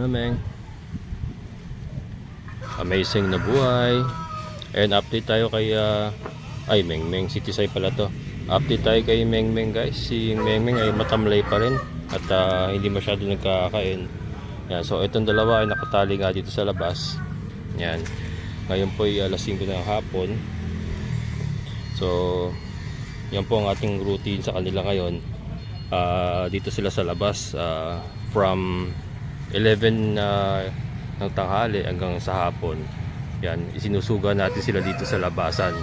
Ano, Meng? Amazing na buhay. And update tayo kay ah, ay Meng Meng City Sai pala to. Update tayo kay Meng Meng guys. Si Meng Meng ay matamlay pa rin at ah, hindi masyado nagkakain. Yan, so itong dalawa ay nakatali nga dito sa labas. Yan. Ngayon po ay alas 5 ng hapon. So yan po ang ating routine sa kanila ngayon. Ah, dito sila sa labas ah, from 11 na ng tanghali hanggang sa hapon. Yan, isinusuga natin sila dito sa labasan.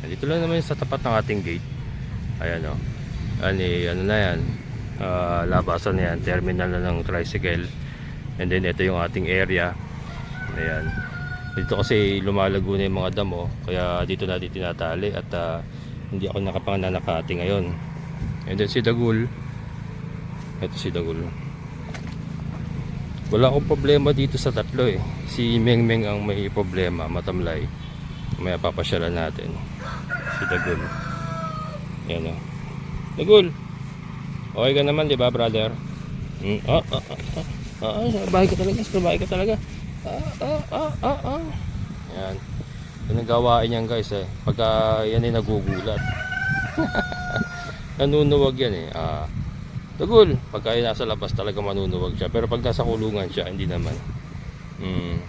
Yan, dito lang naman sa tapat ng ating gate. Ayan o. Ani, ano na yan. Ah, labasan na yan. Terminal na ng tricycle. And then ito yung ating area. Ayan. Dito kasi lumalago na yung mga damo. Kaya dito natin tinatali. At ah, hindi ako nakapangananakati ngayon. And then si Dagul. Ito si Dagul. Wala akong problema dito sa tatlo eh. Si Meng Meng ang may problema, matamlay. May papasyalan natin. Si Dagul. Yan o. Dagul! Okay ka naman, di ba, brother? Mm, ah, ah, ah, ah. Ah, sa bahay ka talaga, bahay ka talaga. Ah, ah, ah, ah, ah. Yan. Yan ang gawain yan guys eh. Pagka yan ay nagugulat. Nanunuwag yan eh. Ah, Tagul, pagka nasa labas talaga manunuwag siya. Pero pag nasa kulungan siya, hindi naman. Hmm.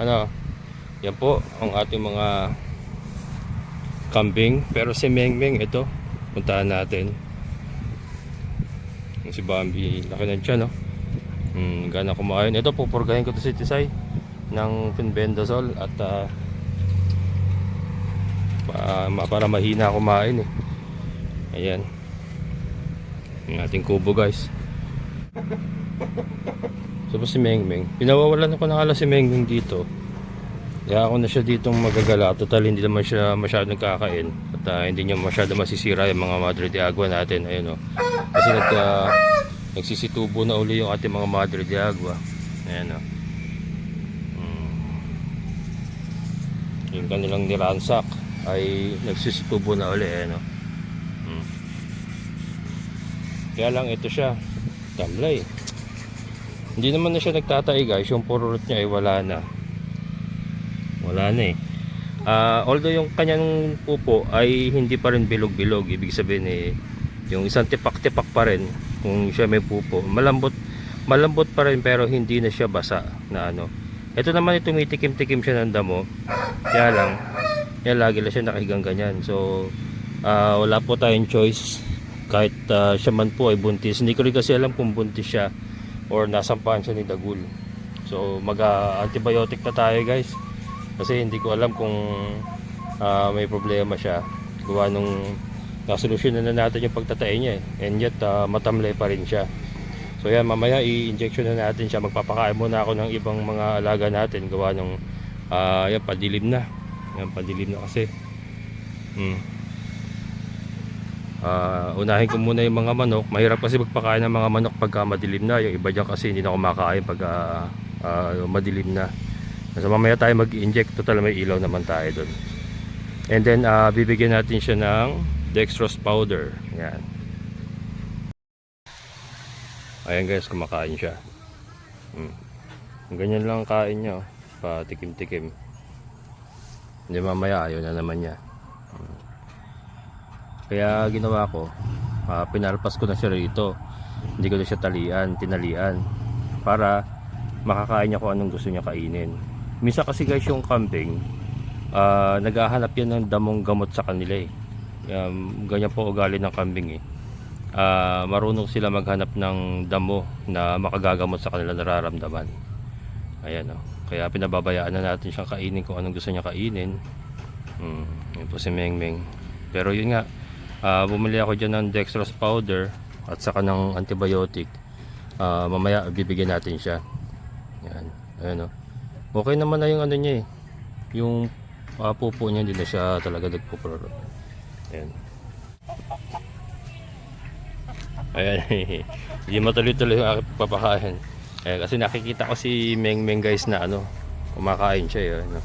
Ano? Yan po ang ating mga kambing. Pero si Meng Meng, ito. Puntahan natin. Si Bambi, laki ng tiyan, no? Hmm, gana kumain. Ito, pupurgahin ko to si Tisay ng Pinbendazole at ah, pa, para mahina kumain eh. Ayan. Yung ating kubo guys. So po si Meng Meng. Pinawawalan ako ng ala si Meng Meng dito. Kaya ako na siya ditong magagala. Total hindi naman siya masyadong kakain. At ah, hindi niya masyado masisira yung mga Madre de Agua natin. Ayun o. Kasi nag, ah, nagsisitubo na uli yung ating mga Madre de Agua. Ayan o. Hmm. Yung kanilang niransak ay nagsisitubo na uli. Ayan o. Kaya lang ito siya, tamlay. Hindi naman na siya nagtatay guys, yung pururot niya ay wala na. Wala na eh. Ah, although yung kanyang pupo ay hindi pa rin bilog-bilog, ibig sabihin eh, yung isang tipak-tipak pa rin kung siya may pupo. Malambot, malambot pa rin pero hindi na siya basa na ano. Ito naman yung tumitikim-tikim siya ng damo. Kaya lang, yan lagi lang siya nakahigang ganyan. So, ah, wala po tayong choice kahit ah, siya man po ay buntis. Hindi ko rin kasi alam kung buntis siya or nasampahan siya ni Dagul. So mag ah, antibiotic na tayo guys. Kasi hindi ko alam kung ah, may problema siya. Gawa nung nasolusyonan na natin yung pagtatay niya eh. and yet ah, matamlay pa rin siya. So yan mamaya i-injection na natin siya. Magpapakain muna ako ng ibang mga alaga natin. Gawa nung ah, yan padilim na. Yan padilim na kasi. Hmm. Ah, unahin ko muna yung mga manok. Mahirap kasi magpakain ng mga manok pagka madilim na. Yung iba dyan kasi hindi na kumakain pag ah, ah, madilim na. So mamaya tayo mag-inject. Total may ilaw naman tayo doon. And then ah, bibigyan natin siya ng dextrose powder. Yan. Ayan guys, kumakain siya. Hmm. Ganyan lang ang kain niya. oh. Patikim-tikim. Hindi mamaya ayaw na naman niya. Kaya ginawa ko, ah, pinalpas ko na siya rito. Hindi ko na siya talian, tinalian. Para makakain niya kung anong gusto niya kainin. Misa kasi guys yung kambing, ah, naghahanap yan ng damong gamot sa kanila eh. Um, ganyan po ugali ng kambing eh. Ah, marunong sila maghanap ng damo na makagagamot sa kanila nararamdaman. Ayan o. Kaya pinababayaan na natin siyang kainin kung anong gusto niya kainin. Hmm, yun po si Meng Meng. Pero yun nga, Ah, bumili ako dyan ng dextrose powder at saka ng antibiotic. Ah, mamaya bibigyan natin siya. Yan. Ayan o. Okay naman na yung ano niya eh. Yung ah, pupo niya hindi na siya talaga nagpupurot. Ayan. Ayan. Hindi matuloy-tuloy yung aking papakain. Ayan, kasi nakikita ko si Meng Meng guys na ano, kumakain siya eh. Ano.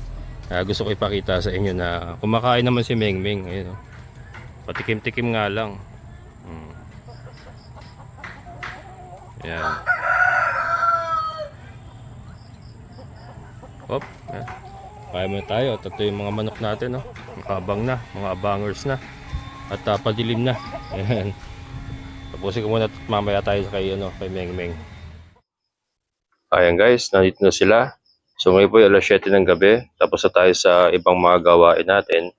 Gusto ko ipakita sa inyo na kumakain naman si Meng Meng. Ayan, oh. Patikim-tikim nga lang. Hmm. Yan. Hop. Yan. Kaya muna tayo. Ito yung mga manok natin. No? Makabang na. Mga abangers na. At uh, padilim na. Ayan. Tapusin ko muna at mamaya tayo kay, ano, kay Meng Meng. Ayan guys, nandito na sila. So ngayon po ay alas 7 ng gabi. Tapos na tayo sa ibang mga gawain natin.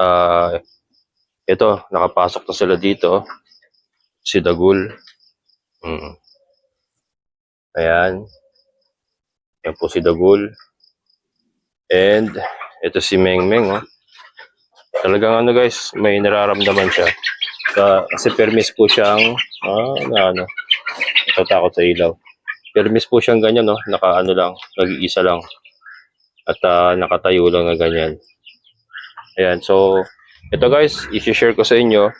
Ah, ito, nakapasok na sila dito. Si Dagul. Mm. Ayan. Yan po si Dagul. And ito si Meng Meng. Oh. Talagang ano guys, may nararamdaman siya. Ka- kasi permis po siyang, ah, ano, natatakot sa ilaw. Permis po siyang ganyan, no? Naka ano lang, nag-iisa lang. At ah, nakatayo lang na ganyan. Ayan, so, ito guys, i-share ko sa inyo.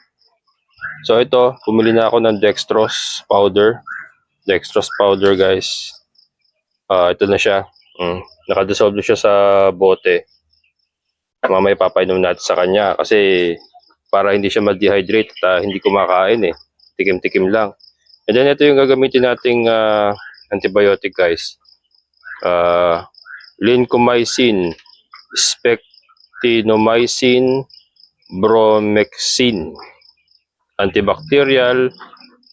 So ito, pumili na ako ng dextrose powder. Dextrose powder guys. Ah, ito na siya. Mm. Nakadissolve na siya sa bote. Mamaya papainom natin sa kanya kasi para hindi siya ma-dehydrate at ah, hindi kumakain eh. Tikim-tikim lang. And then ito yung gagamitin nating ah, antibiotic guys. Uh, lincomycin, spectinomycin, bromexin, antibacterial,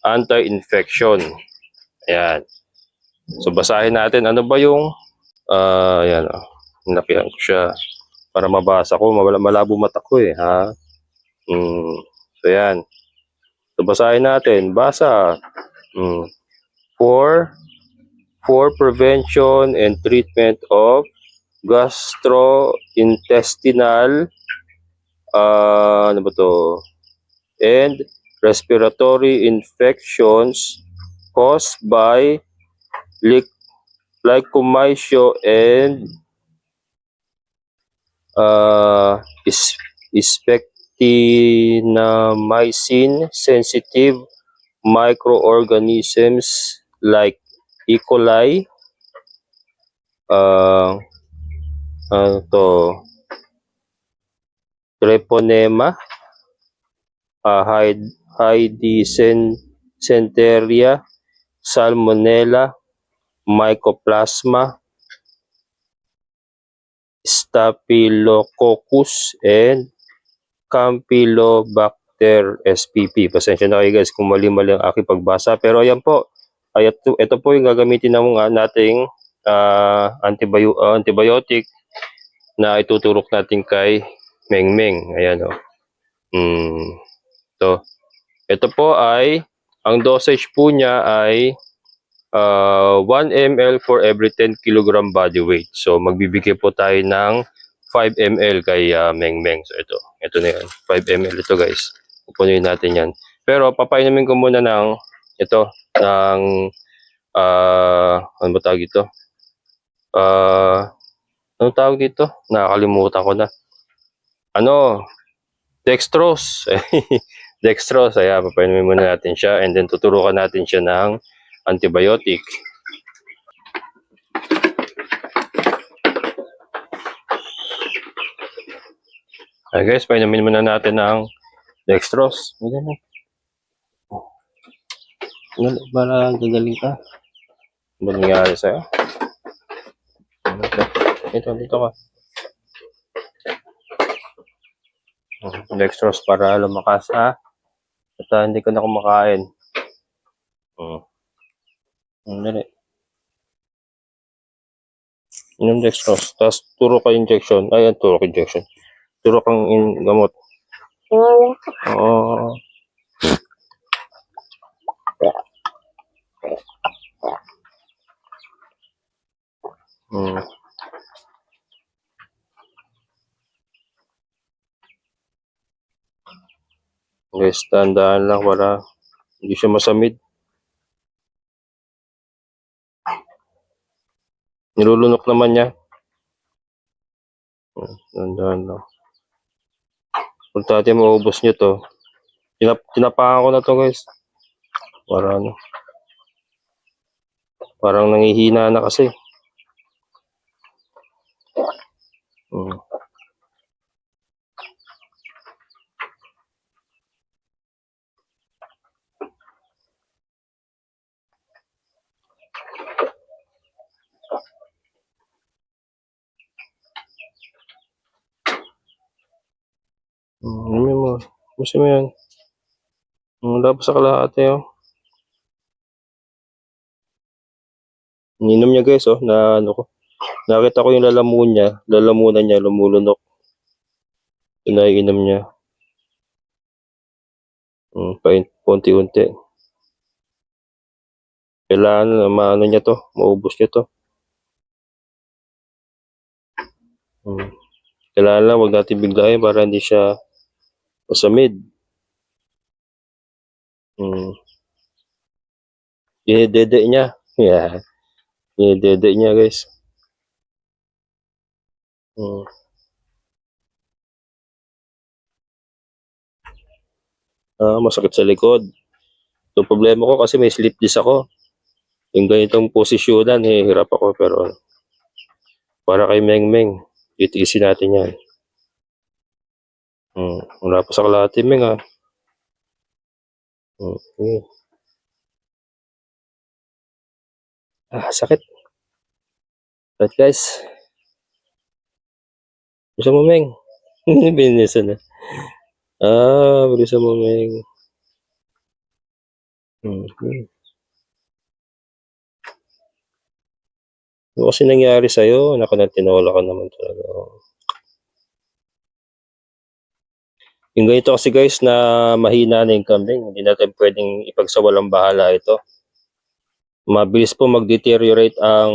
anti-infection. Ayan. So basahin natin ano ba yung ah ayan oh. Nakihan ko siya para mabasa ko. Malabo mata ko eh ha. Mm. So ayan. So basahin natin. Basa. Mm. For for prevention and treatment of gastrointestinal uh, ano ba to? and respiratory infections caused by Lycomycio and uh, is- spectinomycin sensitive microorganisms like E. coli, uh, ano to, Treponema, uh, Hyd- Hydisenteria, Salmonella, Mycoplasma, Staphylococcus, and Campylobacter SPP. Pasensya na kayo guys kung mali-mali ang aking pagbasa. Pero ayan po, ay ito, ito po yung gagamitin ng mga nating ah, antibio- ah, antibiotic na ituturok natin kay Meng Meng. Ayan o. Mm, ito. Ito po ay, ang dosage po niya ay uh, 1 ml for every 10 kg body weight. So magbibigay po tayo ng 5 ml kay uh, Meng Meng. So ito, ito na yan. 5 ml ito guys. Pupunuin natin yan. Pero papainumin ko muna ng ito, ng uh, ano ba tawag ito? Uh, ano tawag dito? Nakakalimutan ko na. Ano? Dextrose. Dextrose. Ayan, papainumin muna natin siya and then tuturukan natin siya ng antibiotic. Ay guys, painumin muna natin ng dextrose. Ayan. Ano, para gagaling ka. Ano nangyari sa'yo? Ano to? Dito, dito ka. Oh, Dextrose para lumakas ha. At ah, hindi ka na kumakain. Oh. Ang dali. Inom dextrose. Tapos turo ka injection. Ay, turo ka injection. Turo kang in gamot. Oo. Hmm. Guys, tandaan lang para hindi siya masamid. Nilulunok naman niya. Tandaan lang. Kung tati maubos niyo to, tinap tinapakan ko na to guys. Para ano. Parang nangihina na kasi. Hmm. Hmm, inumin mo. Gusto mo yan. Hmm, Wala pa sa kalahati, oh. Ininom niya guys, oh, na ano ko. Nakita ko yung lalamunan niya, lalamunan niya, lumulunok. Yun na inom niya. Hmm, pain, unti-unti. Kailangan maano niya to, maubos niya to. Hmm. Kailangan lang, wag natin biglayin para hindi siya masamid. Hmm. Dinidede niya. Yeah. Dinidede niya guys. Hmm. Ah, masakit sa likod. So, problema ko kasi may slip disc ako. Yung ganitong posisyonan, eh, hirap ako. Pero, para kay Meng Meng, itiisin natin yan. Hmm. Wala pa sa kalahati, Meng, ah. Hmm. Okay. Ah, sakit. Sakit, guys. Bisa mo, Meng. Binisan na. Ah, bisa mo, Meng. Hmm. hmm. Ano kasi nangyari sa'yo? Naku na, tinola ka naman talaga. Yung ganito kasi guys na mahina na yung kambing, hindi natin pwedeng ipagsawalang bahala ito. Mabilis po mag-deteriorate ang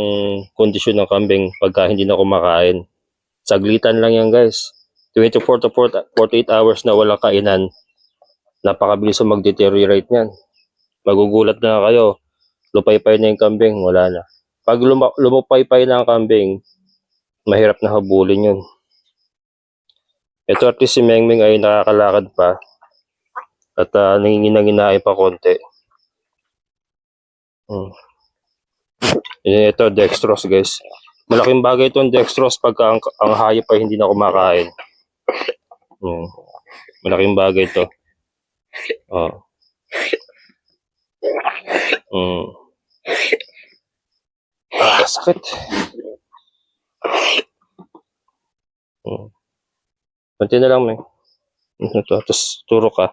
kondisyon ng kambing pagka hindi na kumakain. Saglitan lang yan guys. 24 to 40 48 hours na walang kainan. Napakabilis mag-deteriorate niyan. Magugulat na kayo. Lupay-pay na yung kambing, wala na. Pag luma- lumupay-pay na ang kambing, mahirap na habulin yun. Ito at si Mengmeng ay nakakalakad pa. At uh, nanginginanginain pa konti. Hmm. Ito, dextrose guys. Malaking bagay itong dextrose pagka ang, ang hayop ay hindi na kumakain. Hmm. Malaking bagay ito. Oh. Hmm. Ah, sakit. Hmm. Kunti na lang, Meng. Ito, tapos turo ka.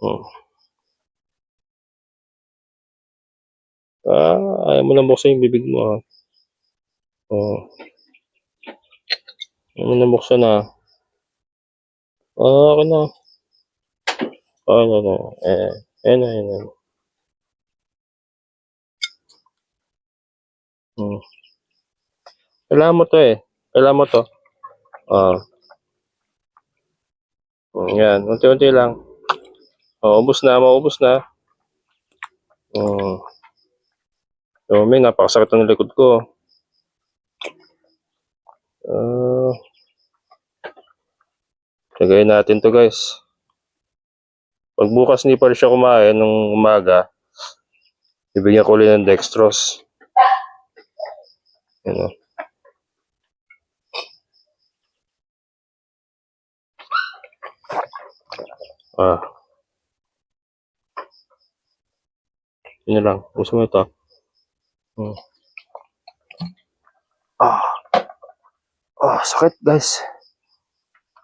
Hmm. Ah, ayaw mo na buksan yung bibig mo, ah. Oh. Ayaw mo na buksan, ah. Ah, okay na. Ah, ano na. Eh, ayun na, ayun na. Hmm. Kailangan mo to, eh. Kailangan mo to. Ah. Hmm, yan, unti-unti lang. Oh, ubos na, maubos na. Hmm. So, may napakasakit ng likod ko. Ah. Lagayin natin to guys. Pag bukas hindi pa siya kumain nung umaga, bibigyan ko ulit ng dextrose. Ano? Ah. Yun lang. Gusto mo ito? Hmm. Ah. Ah, sakit guys.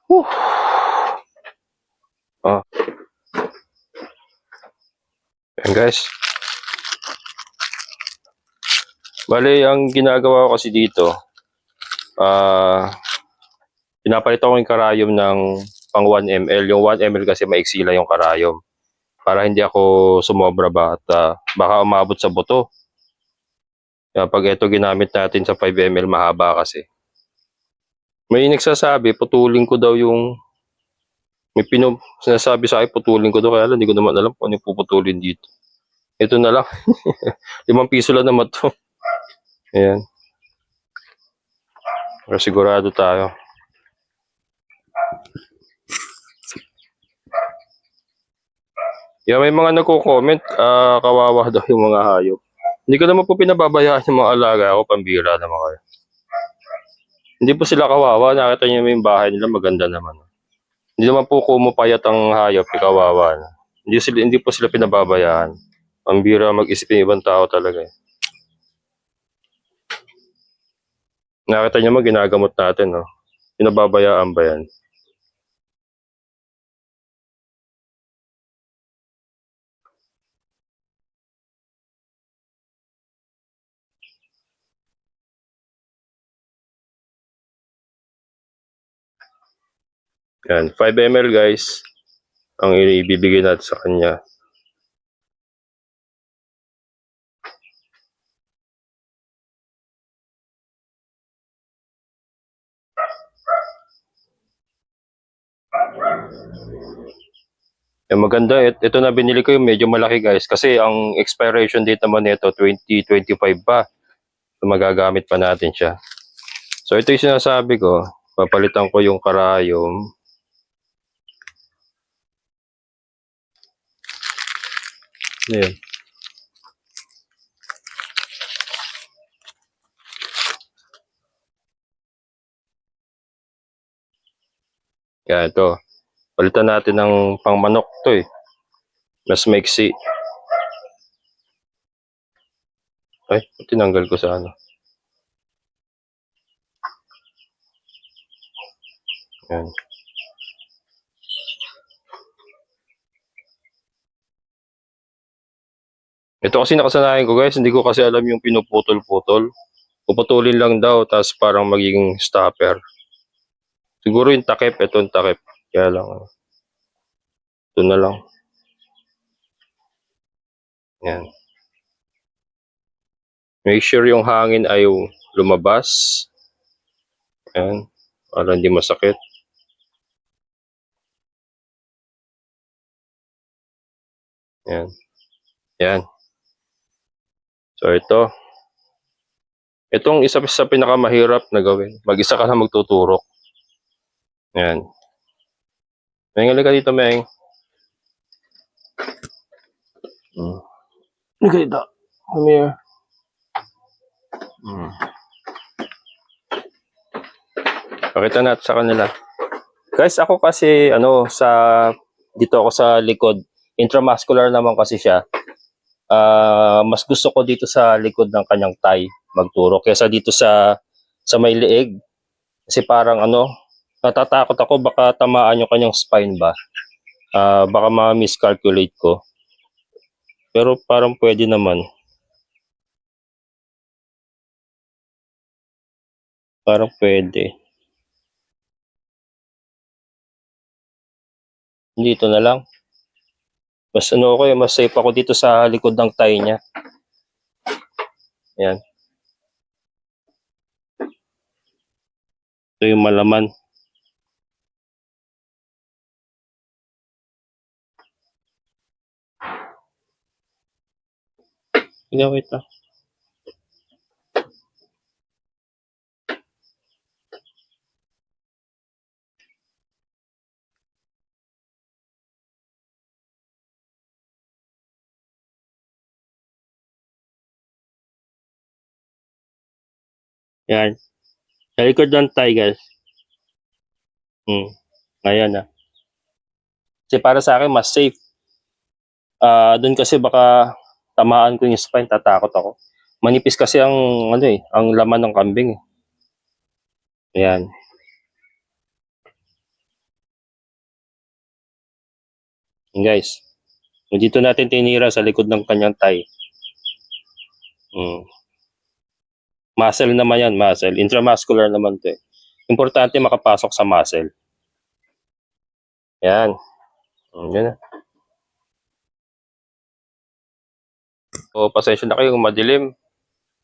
Whew. Ah. Yan guys. Bale, ang ginagawa ko kasi dito, ah, pinapalitan ko yung karayom ng pang 1 ml. Yung 1 ml kasi maiksi lang yung karayom. Para hindi ako sumobra ba at ah, baka umabot sa buto. Kaya pag ito ginamit natin sa 5 ml, mahaba kasi. May nagsasabi, putulin ko daw yung may pinu sinasabi sa akin, putulin ko daw. Kaya lang, hindi ko naman alam kung ano puputulin dito. Ito na lang. Limang piso lang naman to. Ayan. Pero sigurado tayo. Yeah, may mga nagko-comment, ah, kawawa daw yung mga hayop. Hindi ko naman po pinababayaan yung mga alaga ako, pambira naman kayo. Hindi po sila kawawa, nakita niyo yung bahay nila, maganda naman. Hindi naman po kumupayat ang hayop, kawawa. Hindi, sila, hindi po sila pinababayaan. Pambira mag-isip ibang tao talaga. eh. Nakita niyo mo, ginagamot natin, no? Pinababayaan ba yan? Yan, 5 ml guys ang ibibigay natin sa kanya. Yung maganda, it- ito na binili ko yung medyo malaki guys kasi ang expiration date naman nito 2025 pa. So, magagamit pa natin siya. So ito yung sinasabi ko, papalitan ko yung karayom. Ayan. Yan ito. Palitan natin ng pangmanok to eh. Mas maiksi. Ay, tinanggal ko sa ano. Yan. Ito kasi nakasanayan ko guys, hindi ko kasi alam yung pinuputol-putol. Puputulin lang daw, tapos parang magiging stopper. Siguro yung takip, ito yung takip. Kaya lang, ano. ito na lang. Yan. Make sure yung hangin ay lumabas. Yan. Para hindi masakit. Yan. Yan. So ito. Itong isa sa pinakamahirap na gawin. Mag-isa ka na magtuturok. Yan. Meng, halika dito, Meng. Mm. Halika dito. Come here. Mm. Pakita natin sa kanila. Guys, ako kasi, ano, sa, dito ako sa likod. Intramuscular naman kasi siya. Ah, mas gusto ko dito sa likod ng kanyang thigh magturo kaysa dito sa sa may leeg. Kasi parang ano, natatakot ako baka tamaan yung kanyang spine ba. Ah, baka ma-miscalculate ko. Pero parang pwede naman. Parang pwede. Dito na lang. Mas ano ako eh, mas safe ako dito sa likod ng thigh niya. Yan. Ito yung malaman. Sige, wait Yan. Sa likod ng thigh, guys. Hmm. Ngayon na. Kasi para sa akin, mas safe. Ah, doon kasi baka tamaan ko yung spine, tatakot ako. Manipis kasi ang ano eh, ang laman ng kambing. eh. Ayan. Yan, guys. Dito natin tinira sa likod ng kanyang thigh. Hmm. Muscle naman yan, muscle. Intramuscular naman to eh. Importante makapasok sa muscle. Yan. Hmm, Yan na. So, pasensya na kayo kung madilim.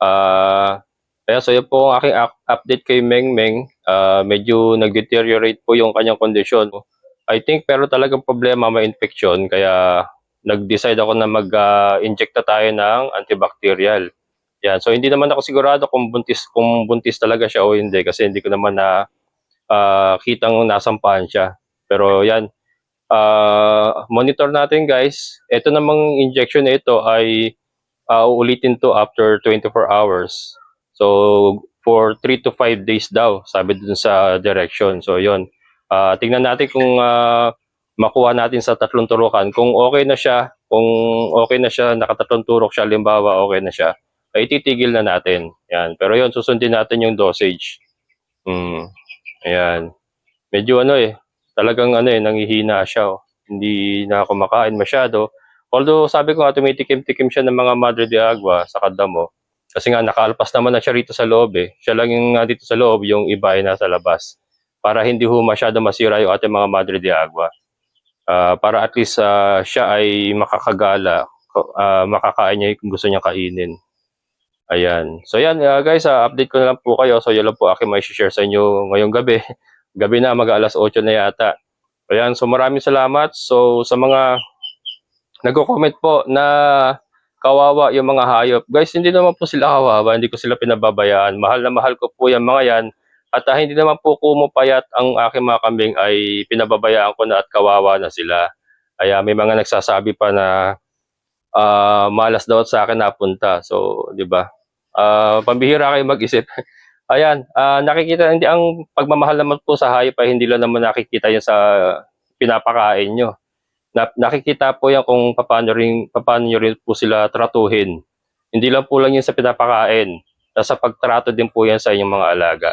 Ah, kaya so yun po ang aking up- update kay Meng Meng. Ah, medyo nag-deteriorate po yung kanyang kondisyon. I think pero talagang problema may infection kaya nag-decide ako na mag-inject na tayo ng antibacterial. Yan. So hindi naman ako sigurado kung buntis kung buntis talaga siya o hindi kasi hindi ko naman na ah, kitang nasampahan siya. Pero yan, ah, monitor natin guys. Ito namang injection na ito ay uh, uulitin to after 24 hours. So, for 3 to 5 days daw, sabi dun sa direction. So, yon uh, tingnan natin kung uh, makuha natin sa tatlong turukan. Kung okay na siya, kung okay na siya, nakatatlong turok siya, limbawa okay na siya, ay titigil na natin. Yan. Pero yon susundin natin yung dosage. Hmm. Ayan. Medyo ano eh, talagang ano eh, nangihina siya. Oh. Hindi na kumakain masyado. Although sabi ko nga tumitikim-tikim siya ng mga Madre de Agua sa kadamo. Kasi nga nakaalpas naman na siya rito sa loob eh. Siya lang yung nga dito sa loob, yung iba ay nasa labas. para hindi ho masyado masira yung ating mga Madre de Agua. Ah, para at least ah, siya ay makakagala, ah, makakain niya yung gusto niya kainin. Ayan. So yan ah, guys, ah, update ko na lang po kayo. So yun lang po aking may share sa inyo ngayong gabi. gabi na, mag alas 8 na yata. Ayan, so maraming salamat. So sa mga nagko-comment po na kawawa yung mga hayop. Guys, hindi naman po sila kawawa, hindi ko sila pinababayaan. Mahal na mahal ko po yung mga yan. At ah, hindi naman po kumupayat ang aking mga kambing ay pinababayaan ko na at kawawa na sila. Kaya may mga nagsasabi pa na ah, malas daw sa akin napunta. So, di ba? Ah, pambihira kayo mag-isip. Ayan, ah, nakikita, hindi ang pagmamahal naman po sa hayop ay hindi lang naman nakikita yan sa pinapakain nyo na, nakikita po yan kung paano rin, paano nyo rin po sila tratuhin. Hindi lang po lang yun sa pinapakain. Nasa pagtrato din po yan sa inyong mga alaga.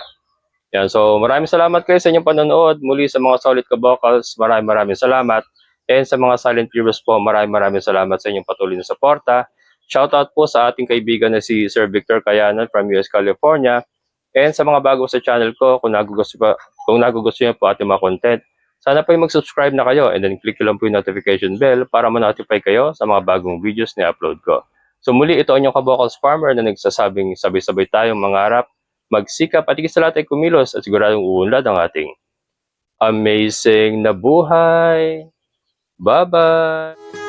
Yan, so maraming salamat kayo sa inyong panonood. Muli sa mga solid kabokals, maraming maraming salamat. And sa mga silent viewers po, maraming maraming salamat sa inyong patuloy na suporta. Shoutout po sa ating kaibigan na si Sir Victor Kayanan from US California. And sa mga bago sa channel ko, kung nagugusto, pa, kung nagugusto niyo po ating mga content, sana po yung mag-subscribe na kayo and then click lang po yung notification bell para ma-notify kayo sa mga bagong videos na upload ko. So muli, ito ang inyong kabokals farmer na nagsasabing sabay-sabay tayong mangarap, magsikap at sa lahat ay kumilos at siguradong uunlad ang ating amazing na buhay. Bye-bye!